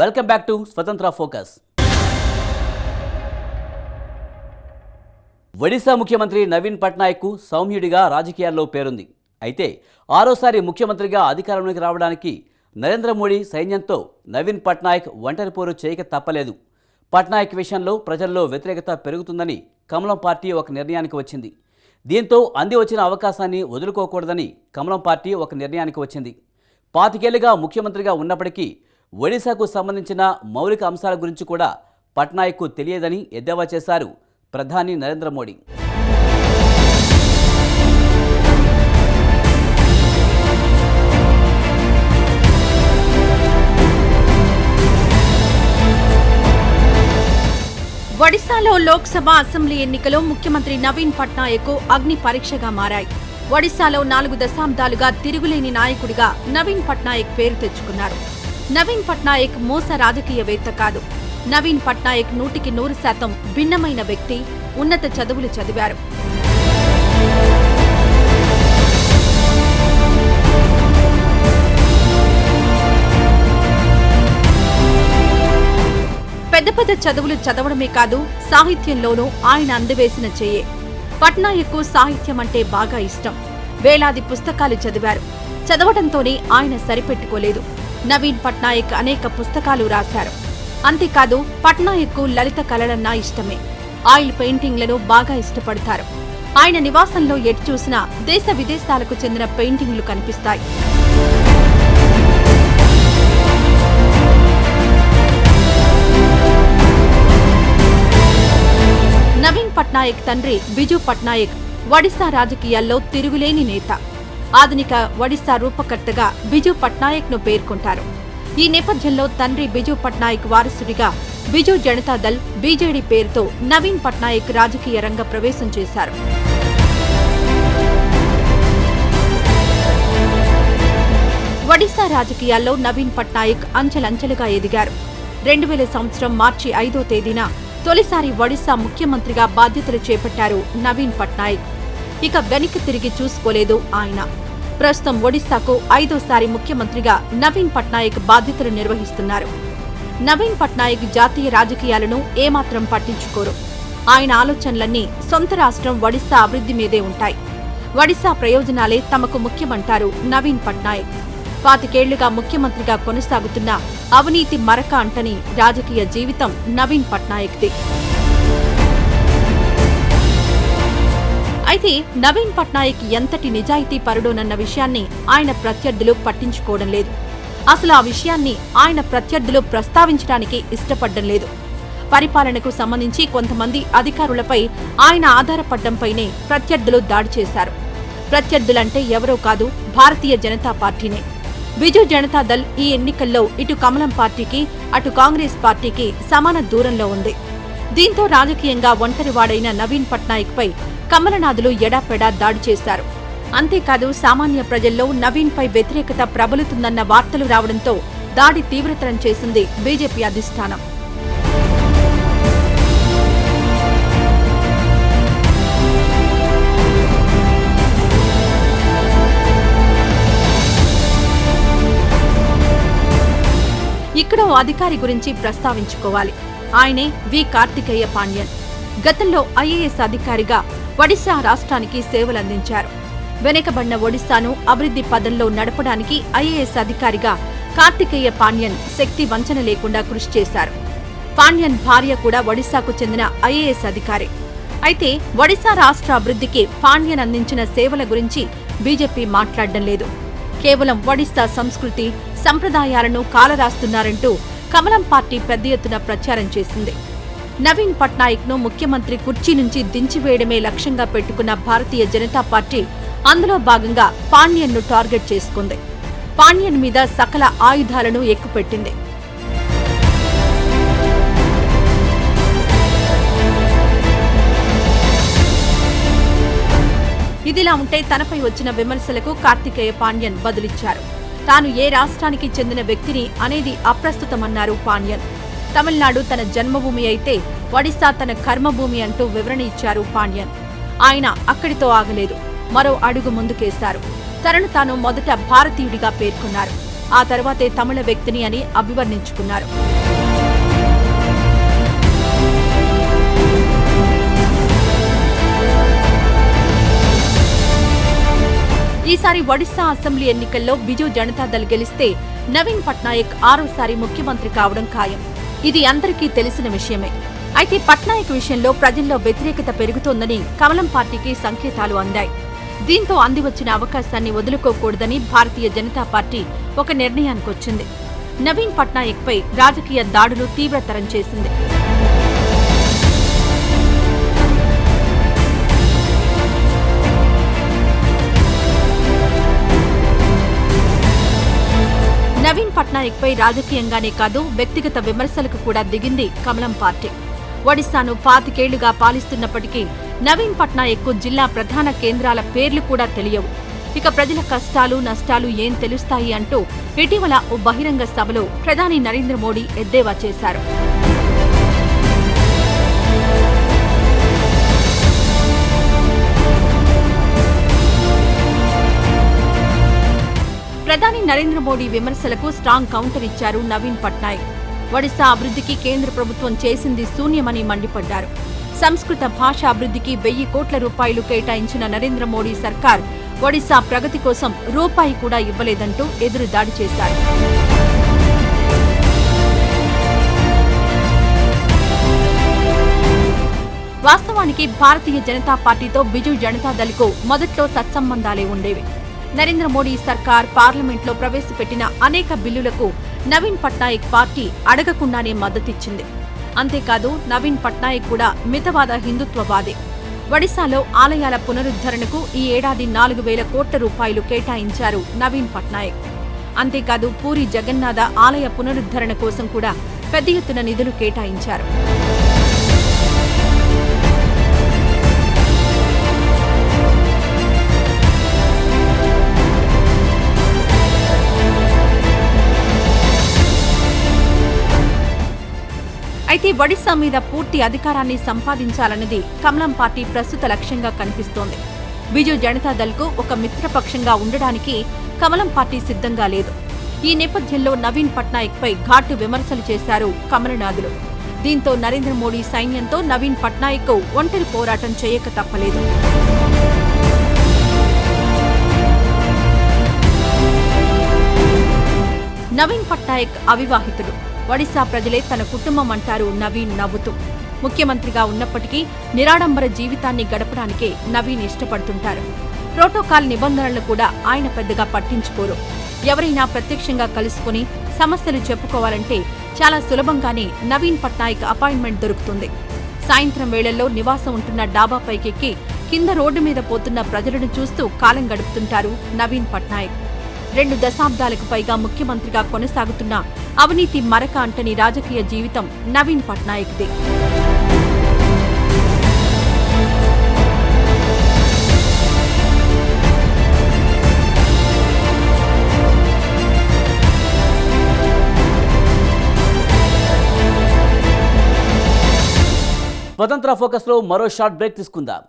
Welcome back to Swatantra Focus. Odisha ముఖ్యమంత్రి నవీన్ పట్నాయక్ సౌమ్యుడిగా రాజకీయాల్లో పేరుంది. అయితే ఆరోసారి ముఖ్యమంత్రిగా అధికారంలోకి రావడానికి నరేంద్ర మోడీ సైన్యంతో నవీన్ పట్నాయక్ ఒంటరి పోరు చేయక తప్పలేదు. పట్నాయక్ విషయంలో ప్రజల్లో వ్యతిరేకత పెరుగుతుందని కమలం పార్టీ ఒక నిర్ణయానికి వచ్చింది. దీంతో అంది వచ్చిన అవకాశాన్ని వదులుకోకూడదని కమలం పార్టీ ఒక నిర్ణయానికి వచ్చింది. పాతికేళ్ళుగా ముఖ్యమంత్రిగా ఉన్నప్పటికీ ఒడిశాకు సంబంధించిన మౌలిక అంశాల గురించి కూడా పట్నాయక్కు తెలియదని ఎద్దేవా చేశారు ప్రధాని నరేంద్ర మోడీ. ఒడిశాలో లోక్సభ అసెంబ్లీ ఎన్నికలు ముఖ్యమంత్రి నవీన్ పట్నాయక్ అగ్ని పరీక్షగా మారాయి. ఒడిశాలో నాలుగు దశాబ్దాలుగా తిరుగులేని నాయకుడిగా నవీన్ పట్నాయక్ పేరు తెచ్చుకున్నారు. నవీన్ పట్నాయక్ మోస రాజకీయవేత్త కాదు. నవీన్ పట్నాయక్ నూటికి నూరు శాతం భిన్నమైన వ్యక్తి ఉన్నత చదువులు చదివారు. పెద్ద పెద్ద చదువులు చదవడమే కాదు సాహిత్యంలోనూ ఆయన అందవేసిన చేయే. పట్నాయక్కు సాహిత్యం అంటే బాగా ఇష్టం. వేలాది పుస్తకాలు చదివారు. చదవడంతోనే ఆయన సరిపెట్టుకోలేదు. నవీన్ పట్నాయక్ అనేక పుస్తకాలు రాశారు. అంతేకాదు పట్నాయక్కు లలిత కళలన్నా ఇష్టమే. ఆయిల్ పెయింటింగ్లను బాగా ఇష్టపడతారు. ఆయన నివాసంలో ఎటు చూసినా దేశ విదేశాలకు చెందిన పెయింటింగ్లు కనిపిస్తాయి. నవీన్ పట్నాయక్ తండ్రి బిజు పట్నాయక్ ఒడిశా రాజకీయాల్లో తిరుగులేని నేత. ఆధునిక ఒడిశా రూపకర్తగా బిజు పట్నాయక్ను పేర్కొంటారు. ఈ నేపథ్యంలో తండ్రి బిజు పట్నాయక్ వారసుడిగా బిజు జనతాదళ్ బీజేడీ పేరుతో నవీన్ పట్నాయక్ రాజకీయ రంగ ప్రవేశం చేశారు. ఒడిశా రాజకీయాల్లో నవీన్ పట్నాయక్ అంచెలంచెలుగా ఎదిగారు. రెండు వేల సంవత్సరం మార్చి ఐదో తేదీన తొలిసారి ఒడిశా ముఖ్యమంత్రిగా బాధ్యతలు చేపట్టారు నవీన్ పట్నాయక్. ఇక వెనక్కి తిరిగి చూసుకోలేదు ఆయన. ప్రస్తుతం ఒడిశాకు ఐదోసారి ముఖ్యమంత్రిగా నవీన్ పట్నాయక్ బాధ్యతలు నిర్వహిస్తున్నారు. నవీన్ పట్నాయక్ జాతీయ రాజకీయాలను ఏమాత్రం పట్టించుకోరు. ఆయన ఆలోచనలన్నీ సొంత రాష్ట్రం ఒడిశా అభివృద్ధి మీదే ఉంటాయి. ఒడిశా ప్రయోజనాలే తమకు ముఖ్యమంటారు నవీన్ పట్నాయక్. పాతికేళ్ళుగా ముఖ్యమంత్రిగా కొనసాగుతున్న అవినీతి మరక అంటని రాజకీయ జీవితం నవీన్ పట్నాయక్ది. అయితే నవీన్ పట్నాయక్ ఎంతటి నిజాయితీ పరుడోనన్న విషయాన్ని ఆయన ప్రత్యర్థులు పట్టించుకోవడం లేదు. అసలు ఆ విషయాన్ని ఆయన ప్రత్యర్థులు ప్రస్తావించడానికి ఇష్టపడడం లేదు. పరిపాలనకు సంబంధించి కొంతమంది అధికారులపై ఆయన ఆధారపడ్డంపైనే ప్రత్యర్థులు దాడి చేశారు. ప్రత్యర్థులంటే ఎవరో కాదు భారతీయ జనతా పార్టీనే. బిజు జనతాదళ్ ఈ ఎన్నికల్లో ఇటు కమలం పార్టీకి అటు కాంగ్రెస్ పార్టీకి సమాన దూరంలో ఉంది. దీంతో రాజకీయంగా ఒంటరివాడైన నవీన్ పట్నాయక్ పై కమలనాథులు ఎడాపెడా దాడి చేశారు. అంతేకాదు సామాన్య ప్రజల్లో నవీన్పై వ్యతిరేకత ప్రబలుతుందన్న వార్తలు రావడంతో దాడి తీవ్రతరం చేసింది బీజేపీ అధిష్టానం. ఇక్కడ ఓ అధికారి గురించి ప్రస్తావించుకోవాలి. ఆయనే వి కార్తికేయ పాండ్యన్. గతంలో ఐఏఎస్ అధికారిగా ఒడిశా రాష్ట్రానికి సేవలందించారు. వెనుకబడిన ఒడిశాను అభివృద్ధి పదంలో నడపడానికి ఐఏఎస్ అధికారిగా కార్తికేయ పాండ్యన్ శక్తి వంచన లేకుండా కృషి చేశారు. పాండ్యన్ భార్య కూడా ఒడిశాకు చెందిన ఐఏఎస్ అధికారి. అయితే ఒడిశా రాష్ట్ర అభివృద్ధికి పాండ్యన్ అందించిన సేవల గురించి బీజేపీ మాట్లాడడం లేదు. కేవలం ఒడిశా సంస్కృతి సంప్రదాయాలను కాలరాస్తున్నారంటూ కమలం పార్టీ పెద్ద ఎత్తున ప్రచారం చేసింది. నవీన్ పట్నాయక్ను ముఖ్యమంత్రి కుర్చీ నుంచి దించివేయడమే లక్ష్యంగా పెట్టుకున్న భారతీయ జనతా పార్టీ అందులో భాగంగా పాండ్యన్ను టార్గెట్ చేసుకుంది. పాండ్యన్ మీద సకల ఆయుధాలను ఎక్కుపెట్టింది. ఇదిలా ఉంటే తనపై వచ్చిన విమర్శలకు కార్తికేయ పాండ్యన్ బదులిచ్చారు. తాను ఏ రాష్ట్రానికి చెందిన వ్యక్తిని అనేది అప్రస్తుతమన్నారు పాండ్యన్ తమిళనాడు తన జన్మభూమి అయితే ఒడిశా తన కర్మభూమి అంటూ వివరణ ఇచ్చారు పాండ్యన్. ఆయన అక్కడితో ఆగలేదు. మరో అడుగు ముందుకేశారు. తనను తాను మొదట భారతీయుడిగా పేర్కొన్నారు. ఆ తర్వాతే తమిళ వ్యక్తిని అని అభివర్ణించుకున్నారు. ఈసారి ఒడిశా అసెంబ్లీ ఎన్నికల్లో బిజు జనతాదళ్ గెలిస్తే నవీన్ పట్నాయక్ ఆరోసారి ముఖ్యమంత్రి కావడం ఖాయం. ఇది అందరికీ తెలిసిన విషయమే. అయితే పట్నాయక్ విషయంలో ప్రజల్లో వ్యతిరేకత పెరుగుతోందని కమలం పార్టీకి సంకేతాలు అందాయి. దీంతో అందివచ్చిన అవకాశాన్ని వదులుకోకూడదని భారతీయ జనతా పార్టీ ఒక నిర్ణయానికొచ్చింది. నవీన్ పట్నాయక్ పై రాజకీయ దాడులు తీవ్రతరం చేసింది. నవీన్ రాజకీయంగానే కాదు వ్యక్తిగత విమర్శలకు కూడా దిగింది కమలం పార్టీ. ఒడిశాను పాతికేళ్ళుగా పాలిస్తున్నప్పటికీ నవీన్ పట్నాయక్కు జిల్లా ప్రధాన కేంద్రాల పేర్లు కూడా తెలియవు. ఇక ప్రజల కష్టాలు నష్టాలు ఏం తెలుస్తాయి అంటూ ఇటీవల ఓ బహిరంగ సభలో ప్రధాని నరేంద్ర మోడీ ఎద్దేవా చేశారు. ప్రధాని నరేంద్ర మోడీ విమర్శలకు స్ట్రాంగ్ కౌంటర్ ఇచ్చారు నవీన్ పట్నాయక్. ఒడిశా అభివృద్ధికి కేంద్ర ప్రభుత్వం చేసింది శూన్యమని మండిపడ్డారు. సంస్కృత భాష అభివృద్ధికి వెయ్యి కోట్ల రూపాయలు కేటాయించిన నరేంద్ర మోడీ సర్కార్ ఒడిశా ప్రగతి కోసం రూపాయి కూడా ఇవ్వలేదంటూ ఎదురు దాడి చేశారు. వాస్తవానికి భారతీయ జనతా పార్టీతో బిజు జనతాదళ్కు మొదట్లో సత్సంబంధాలే ఉండేవి. నరేంద్ర మోడీ సర్కార్ పార్లమెంట్లో ప్రవేశపెట్టిన అనేక బిల్లులకు నవీన్ పట్నాయక్ పార్టీ అడగకుండానే మద్దతిచ్చింది. అంతేకాదు నవీన్ పట్నాయక్ కూడా మితవాద హిందుత్వవాదే. ఒడిశాలో ఆలయాల పునరుద్ధరణకు ఈ ఏడాది నాలుగు వేల కోట్ల రూపాయలు కేటాయించారు నవీన్ పట్నాయక్. అంతేకాదు పూరి జగన్నాథ ఆలయ పునరుద్ధరణ కోసం కూడా పెద్ద ఎత్తున నిధులు కేటాయించారు. అయితే ఒడిశా మీద పూర్తి అధికారాన్ని సంపాదించాలన్నది కమలం పార్టీ ప్రస్తుత లక్ష్యంగా కనిపిస్తోంది. బిజు జనతాదళ్కు ఒక మిత్రపక్షంగా ఉండడానికి కమలం పార్టీ సిద్ధంగా లేదు. ఈ నేపథ్యంలో నవీన్ పట్నాయక్ పై ఘాటు విమర్శలు చేశారు కమలనాథులు. దీంతో నరేంద్ర మోడీ సైన్యంతో నవీన్ పట్నాయక్ ఒంటరి పోరాటం చేయక తప్పలేదు. నవీన్ పట్నాయక్ అవివాహితుడు. ఒడిశా ప్రజలే తన కుటుంబం అంటారు నవీన్ నవ్వుతూ. ముఖ్యమంత్రిగా ఉన్నప్పటికీ నిరాడంబర జీవితాన్ని గడపడానికే నవీన్ ఇష్టపడుతుంటారు. ప్రోటోకాల్ నిబంధనలు కూడా ఆయన పెద్దగా పట్టించుకోరు. ఎవరైనా ప్రత్యక్షంగా కలుసుకుని సమస్యలు చెప్పుకోవాలంటే చాలా సులభంగానే నవీన్ పట్నాయక్ అపాయింట్మెంట్ దొరుకుతుంది. సాయంత్రం వేళల్లో నివాసం ఉంటున్న డాబా పైకెక్కి కింద రోడ్డు మీద పోతున్న ప్రజలను చూస్తూ కాలం గడుపుతుంటారు నవీన్ పట్నాయక్. రెండు దశాబ్దాలకు పైగా ముఖ్యమంత్రిగా కొనసాగుతున్న అవినీతి మరక అంటని రాజకీయ జీవితం నవీన్ పట్నాయక్ది. స్వతంత్ర ఫోకస్లో మరో షార్ట్ బ్రేక్ తీసుకుందాం.